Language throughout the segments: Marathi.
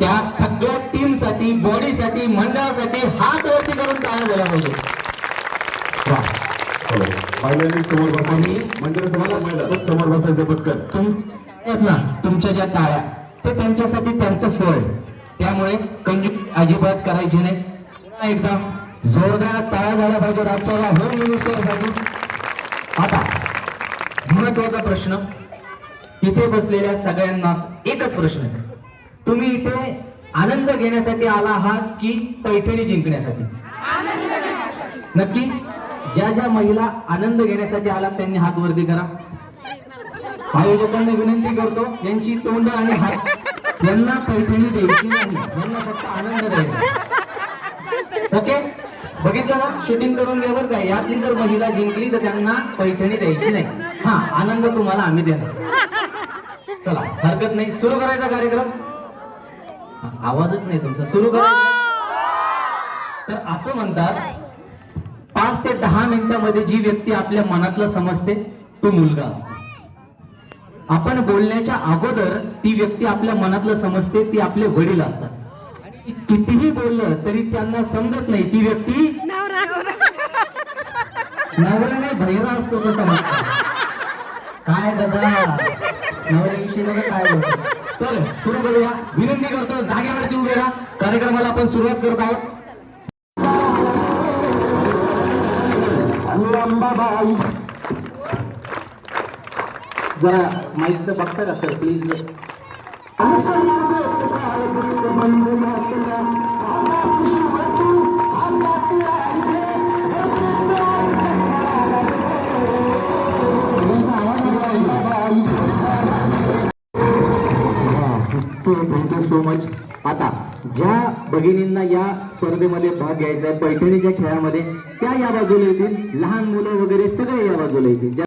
त्या सगळ्या टीमसाठी बॉडी साठी मंडळासाठी हात वरती करून टाळ्या झाल्या पाहिजे आणि समोर बसायचं पटकन ना तुमच्या ज्या टाळ्या ते त्यांच्यासाठी त्यांचं फळ. आहे. त्यामुळे कंजूस अजिबात करायची नाही. एकदा जोरदार टाळ्या झाल्या पाहिजे राज्याला होम मिनिस्टरसाठी आता महत्त्वाचा प्रश्न. इथे बसलेल्या सगळ्यांना एकच प्रश्न आहे. तुम्ही इथे आनंद घेण्यासाठी आला आहात की पैठणी जिंकण्यासाठी? नक्की. ज्या ज्या महिला आनंद घेण्यासाठी आलात त्यांनी हात वरती करा. आयोजकांना विनंती करतो यांची तोंड आणि हात यांना पैठणी द्यायची नाही? यांना फक्त आनंद द्यायचा ओके? बघितलं ना? शूटिंग करून घ्या बरं का. यातली जर महिला जिंकली तर त्यांना पैठणी द्यायची नाही. हा आनंद तुम्हाला आम्ही देणार. चला हरकत नाही. सुरू करायचा कार्यक्रम. आवाजच नाही तुमचा. सुरू करायचा? तर असं म्हणतात पाच ते दहा मिनिटांमध्ये जी व्यक्ती आपल्या मनातलं समजते तो मुलगा असतो. आपण बोलण्याच्या अगोदर ती व्यक्ती आपल्या मनातलं समजते ती आपले वडील असतात. कितीही बोललं तरी त्यांना समजत नाही ती व्यक्ती नवरा नाही भैरा असतो तो समजतो. काय दादा? नवऱ्याविषयी काय बोलतो सुरू करूया. विनंती करतो जागेवरती उभे राहा. कार्यक्रमाला आपण सुरुवात करत आहोत. अंबाबाई जरा माईकचं बघता का sir please thank you thank you so much आता ज्या भगिनींना या स्पर्धेमध्ये भाग घ्यायचा आहे पैठणीच्या खेळामध्ये त्या या बाजूला येतील. लहान मुलं वगैरे सगळे या बाजूला येतील.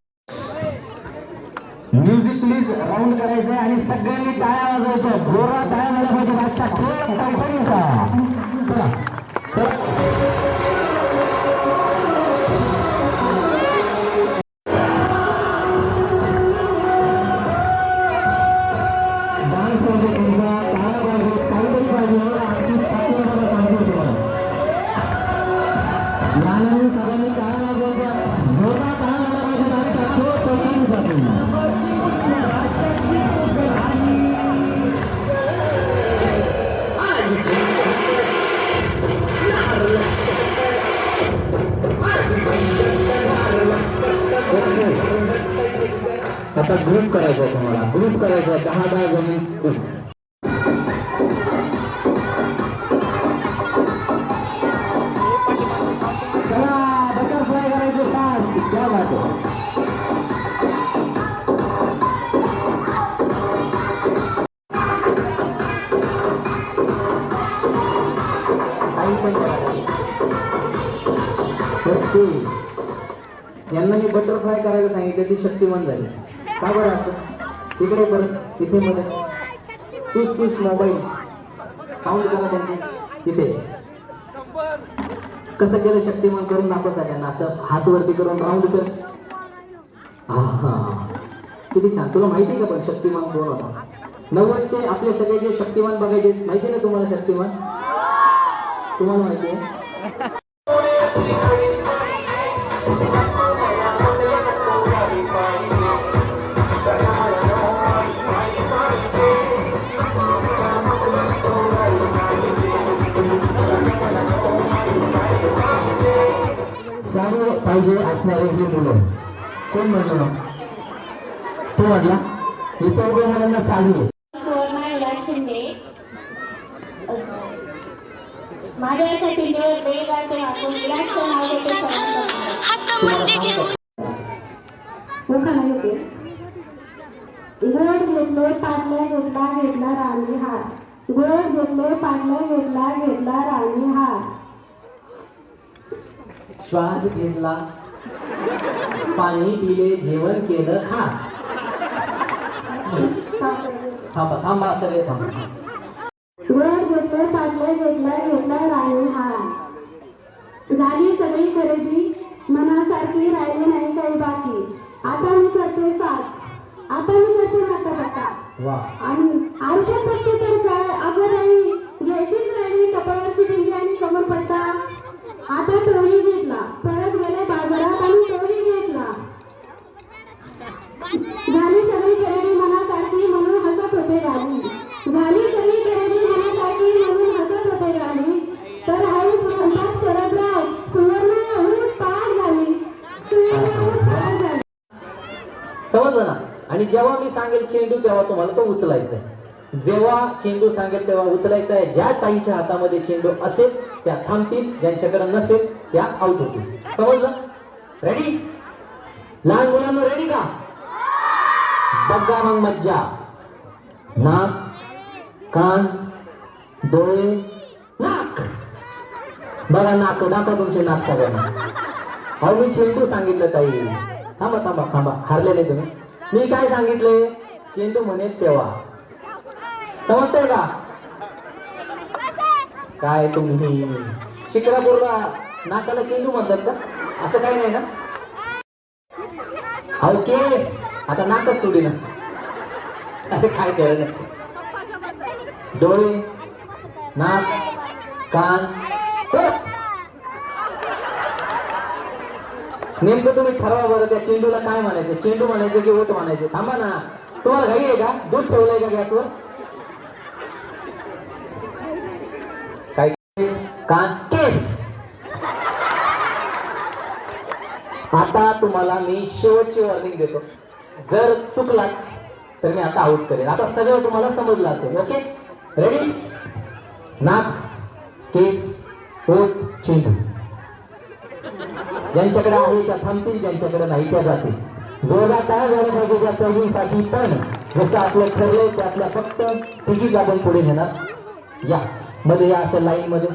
म्युझिक प्लीज राऊंड करायचं आणि सगळ्यांनी टाळ्या वाजवायच्या. जोरात टाळ्या वाजवायच्या. पाहिजे आजच्या खेळ पैठणीचा. ओके यांना मी बटरफ्लाय करायला सांगितलं ती शक्तिमान झाली. का बरं असं? इकडे परत तिथे मध्ये तूच तूच मोबाईल काउंट करा त्यांनी. तिथे कसं केलं शक्तिमान करून दाखव सगळ्यांना. असं हात वरती करून राऊंड कर. हा हा किती छान. तुला माहिती का पण शक्तिमान कोण होता? नव्वदचे आपले सगळे जे शक्तिमान बघायचे माहिती ना तुम्हाला शक्तिमान? तुम्हाला माहिती आहे? पाहिजे असणारे ही मुलं. कोण म्हटलं तो म्हटला? हे चौघ मुलांना साडी शिंदे. माझ्यासाठी देव देवाचे गोड घेतलो घेतला घेतला राणी हात. गोड घेतलो पाडल्या घेतला घेतला राणी हात. श्वास घेतला. पाणी पिले जेवण केलं खास. थांबा थांबा सगळे थांबा. गोड घेतलो पाडल्या घेतला घेतला राणी हात झाली सगळी खरेदी मनासारखी राहिली नाही काही बाकी. आता मी करते साथ आता मी करते आणि आयुष्यात आता तोही घेतला. परत गेले बाजारात आणि तोही घेतला. झाली सगळी खरेदी मनासारखी म्हणून हसत होते गाणी. झाली सगळी खरेदी मनासारखी म्हणून हसत होते गाणी. तर हळूच म्हणतात शरदराव सुवर्ण झाली. सुवर्ण पार झाली. समजलं ना? आणि जेव्हा मी सांगेल चेंडू तेव्हा तुम्हाला तो उचलायचा आहे. जेव्हा चेंडू सांगेल तेव्हा उचलायचा आहे. ज्या ताईच्या हातामध्ये चेंडू असेल त्या थांबतील. ज्यांच्याकडे नसेल त्या आउट होतील. समजलं? रेडी लहान मुलांना रेडी का? बघा मग मज्जा. नाक कान डोळे नाक. बघा नाक. दाखवा तुमचे नाक सगळ्यांना. अहो मी चेंडू सांगितलं ताई. थांबा थांबा थांबा. हरले नाही तुम्ही. मी काय सांगितले? चेंडू म्हणेल तेव्हा. समजतंय का? काय तुम्ही? शिक्रापूरला नाकाला चेंडू म्हणतात का? असं काही नाही ना? अहो केस. आता नाकच सोडी ना अरे काय कळलं? नाही डोळे नाक कान. नेमकं तुम्ही ठरवा बरं त्या चेंडूला काय म्हणायचं? चेंडू म्हणायचं की ओट म्हणायचं? थांबा ना. तुम्हाला घाई आहे का? दूध ठेवलंय का गॅसवर काय कान केस आता तुम्हाला मी शेवटची वॉर्निंग देतो. जर चुकलात तर मी आता आउट करेन. आता सगळं तुम्हाला समजलं असेल ओके रेडी नाक केस ओठ चेंडू. ज्यांच्याकडे आहे त्या थांबतील ज्यांच्याकडे नाही त्या जातील. जोरदार काय झालं पाहिजे त्या चौघींसाठी पण. जसं आपलं ठरलंय त्यातल्या फक्त तिघीच आपण पुढे घेणार या. मध्ये या अशा लाईन मध्ये.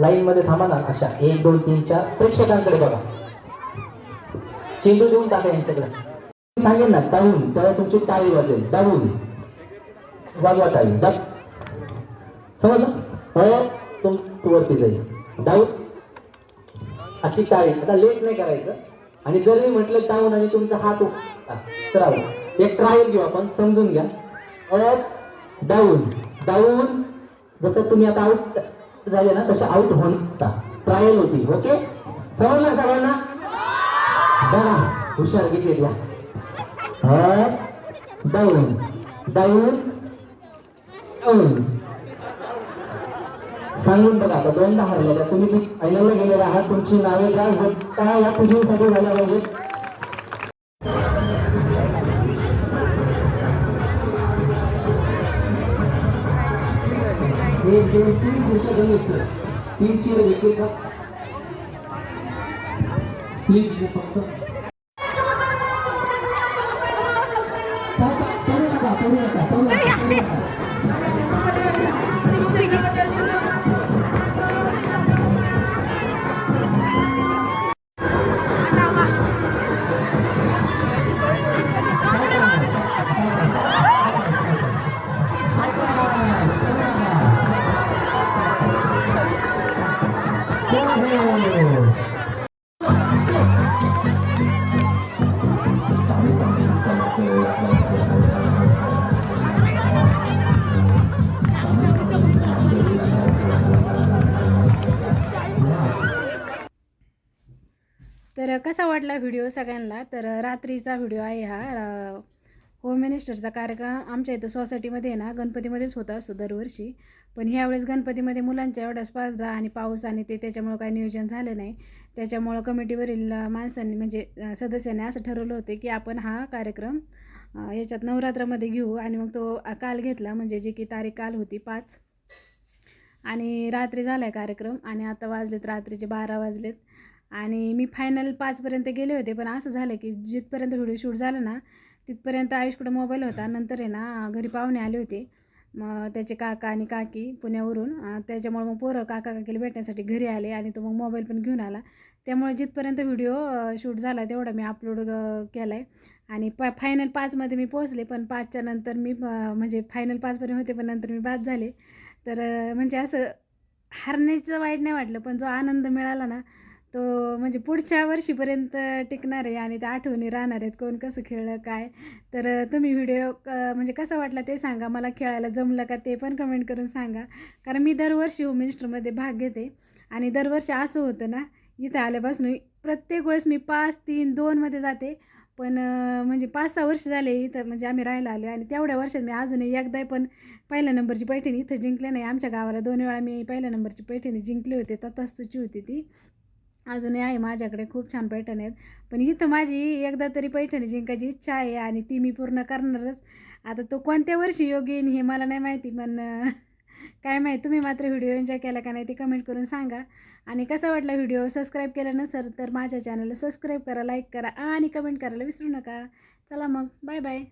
लाईन मध्ये थांबा ना. अशा एक दोन तीन चार प्रेक्षकांकडे बघा. चेंडू देऊन टाका यांच्याकडे. सांगेल ना डाऊन तेव्हा तुमची टाळी वाजेल. डाऊन वाजवा टाळी. डब. समजलं? हो, तुम तू वरती जाईल. डाऊन. अशी टाळी. आता लेट नाही करायचं. आणि जर मी म्हटलं डाऊन आणि तुमचा हात उठला, तर एक ट्रायल घेऊ आपण. समजून घ्या. Up down. डाऊन. जसं तुम्ही आता आऊट झाले ना तसे आउट होता. ट्रायल होती ओके समजलं सगळ्यांना बघा हुशार किती घ्या डाऊन डाऊन डाऊन सांगून बघा आता दोनदा हरलेल्या तुम्ही फायनलला गेलेला आहात तुमची नावे काय या पुढीसाठी झाल्या पाहिजे एक दोन तीन पुढच्या गणित तीन चिर देखील का प्लीज फक्त चालतं, करू नका करू नका करू नका करू नका कसा वाटला व्हिडिओ सगळ्यांना? तर रात्रीचा व्हिडिओ आहे हा. होम मिनिस्टरचा कार्यक्रम आमच्या इथं सोसायटीमध्ये आहे ना गणपतीमध्येच होता असतो दरवर्षी. पण ह्यावेळेस गणपतीमध्ये मुलांच्या एवढ्या स्पर्धा आणि पाऊस आणि ते त्याच्यामुळं काही नियोजन झालं नाही. त्याच्यामुळं कमिटीवरील माणसांनी म्हणजे सदस्यांनी असं ठरवलं होते की आपण हा कार्यक्रम याच्यात नवरात्रामध्ये घेऊ. आणि मग तो काल घेतला म्हणजे जी की तारीख काल होती पाच. आणि रात्री झाला आहे कार्यक्रम. आणि आता वाजलेत रात्रीचे बारा वाजलेत. आणि मी फायनल पाचपर्यंत गेले होते पण असं झालं की जिथपर्यंत व्हिडिओ शूट झालं ना तिथपर्यंत आयुषकडे मोबाईल होता नंतर आहे ना घरी पाहुणे आले होते. मग त्याचे काका आणि काकी पुण्यावरून त्याच्यामुळे मग पोरं काका काकीला भेटण्यासाठी घरी आले आणि तो मग मोबाईल पण घेऊन आला. त्यामुळे जिथपर्यंत व्हिडिओ शूट झाला तेवढा मी अपलोड केला आहे आणि पा फायनल पाचमध्ये मी पोहोचले पण पाचच्या नंतर मी म्हणजे फायनल पाचपर्यंत होते पण नंतर मी बाद झाले. तर म्हणजे असं हारण्याचं वाईट नाही वाटलं पण जो आनंद मिळाला ना तो म्हणजे पुढच्या वर्षीपर्यंत टिकणार आहे आणि त्या आठवणी राहणार आहेत कोण कसं खेळलं काय. तर तुम्ही व्हिडिओ म्हणजे कसा वाटला ते सांगा. मला खेळायला जमलं का ते पण कमेंट करून सांगा. कारण मी दरवर्षी होम मिनिस्टरमध्ये भाग घेते आणि दरवर्षी असं होतं ना इथं आल्यापासून प्रत्येक वेळेस मी पाच तीन दोनमध्ये जाते. पण म्हणजे पाच सहा वर्ष झाले इथं म्हणजे आम्ही राहायला आलो आणि तेवढ्या वर्षात मी अजूनही एकदा पण पहिल्या नंबरची पैठणी इथं जिंकले नाही. आमच्या गावाला दोन वेळा मी पहिल्या नंबरची पैठणी जिंकली होती ततस्तूची होती ती. अजूनही आहे माझ्याकडे खूप छान पैठणी आहेत. पण इथं माझी एकदा तरी पैठणी जिंकायची इच्छा आहे आणि ती मी पूर्ण करणारच. आता तो कोणत्या वर्षी योग्य येईन हे मला नाही माहिती पण काय माहिती तुम्ही मात्र व्हिडिओ एन्जॉय केला का नाही ते कमेंट करून सांगा. आणि कसा वाटला व्हिडिओ सबस्क्राईब केला नसेल तर माझ्या चॅनलला सबस्क्राईब करा लाईक करा आणि कमेंट करायला विसरू नका. चला मग बाय बाय.